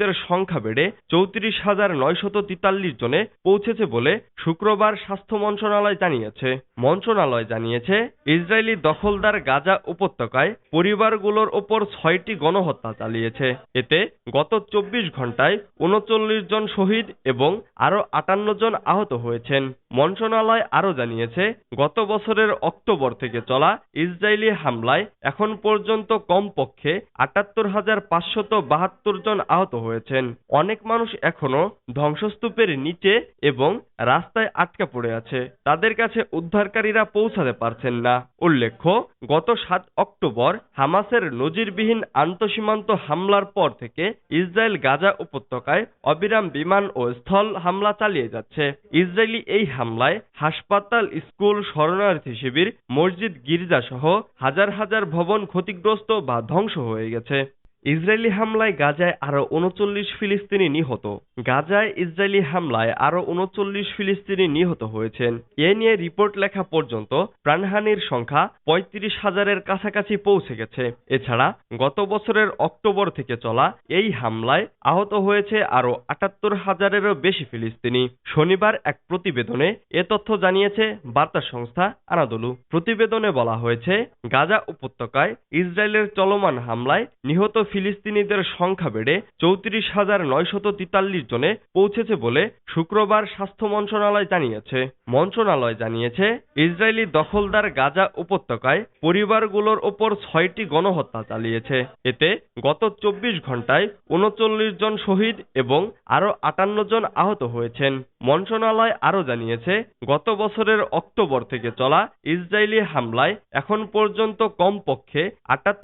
দের সংখ্যা বেড়ে চৌত্রিশ হাজার নয়শত তেতাল্লিশ জনে পৌঁছেছে বলে শুক্রবার স্বাস্থ্য মন্ত্রণালয় জানিয়েছে। মন্ত্রণালয় জানিয়েছে, ইসরায়েলি দখলদার গাজা উপত্যকায় পরিবারগুলোর ওপর ছয়টি গণহত্যা চালিয়েছে। এতে গত চব্বিশ ঘন্টায় উনচল্লিশ জন শহীদ এবং আরও আটান্ন জন আহত হয়েছেন। মন্ত্রণালয় আরও জানিয়েছে, গত বছরের অক্টোবর থেকে চলা ইসরায়েলি হামলায় এখন পর্যন্ত কমপক্ষে আটাত্তর হাজার পাঁচশত বাহাত্তর জন আহত হয়েছেন। অনেক মানুষ এখনও ধ্বংসস্তূপের নিচে এবং রাস্তায় আটকা পড়ে আছে। তাদের কাছে উদ্ধারকারীরা পৌঁছাতে পারছেন না। উল্লেখ্য, গত সাত অক্টোবর হামাসের নজিরবিহীন আন্তঃসীমান্ত হামলার পর থেকে ইসরায়েল গাজা উপত্যকায় অবিরাম বিমান ও স্থল হামলা চালিয়ে যাচ্ছে। ইসরায়েলি এই হামলায় হাসপাতাল, স্কুল, শরণার্থী শিবির, মসজিদ গির্জা সহ হাজার হাজার ভবন ক্ষতিগ্রস্ত বা ধ্বংস হয়ে গেছে। ইসরায়েলি হামলায় গাজায় আরও উনচল্লিশ ফিলিস্তিনি নিহত। গাজায় ইসরায়েলি হামলায় আরও উনচল্লিশ ফিলিস্তিনি নিহত হয়েছেন। এ নিয়ে রিপোর্ট লেখা পর্যন্ত প্রাণহানির সংখ্যা পঁয়ত্রিশ হাজারের কাছাকাছি পৌঁছে গেছে। এছাড়া গত বছরের অক্টোবর থেকে চলা এই হামলায় আহত হয়েছে আরও আটাত্তর হাজারেরও বেশি ফিলিস্তিনি। শনিবার এক প্রতিবেদনে এ তথ্য জানিয়েছে বার্তা সংস্থা আনাদলু। প্রতিবেদনে বলা হয়েছে, গাজা উপত্যকায় ইসরায়েলের চলমান হামলায় নিহত ফিলিস্তিনিদের সংখ্যা বেড়ে চৌত্রিশ হাজার নয়শত তেতাল্লিশ জনে পৌঁছেছে বলে শুক্রবার স্বাস্থ্য মন্ত্রণালয় জানিয়েছে। মন্ত্রণালয় জানিয়েছে, ইসরায়েলি দখলদার গাজা উপত্যকায় পরিবারগুলোর ওপর ছয়টি গণহত্যা চালিয়েছে। এতে গত চব্বিশ ঘন্টায় উনচল্লিশ জন শহীদ এবং আরও আটান্ন জন আহত হয়েছেন। মন্ত্রণালয় আরও জানিয়েছে, গত বছরের অক্টোবর থেকে চলা ইসরায়েলি হামলায় এখন পর্যন্ত কমপক্ষে আটাত্তর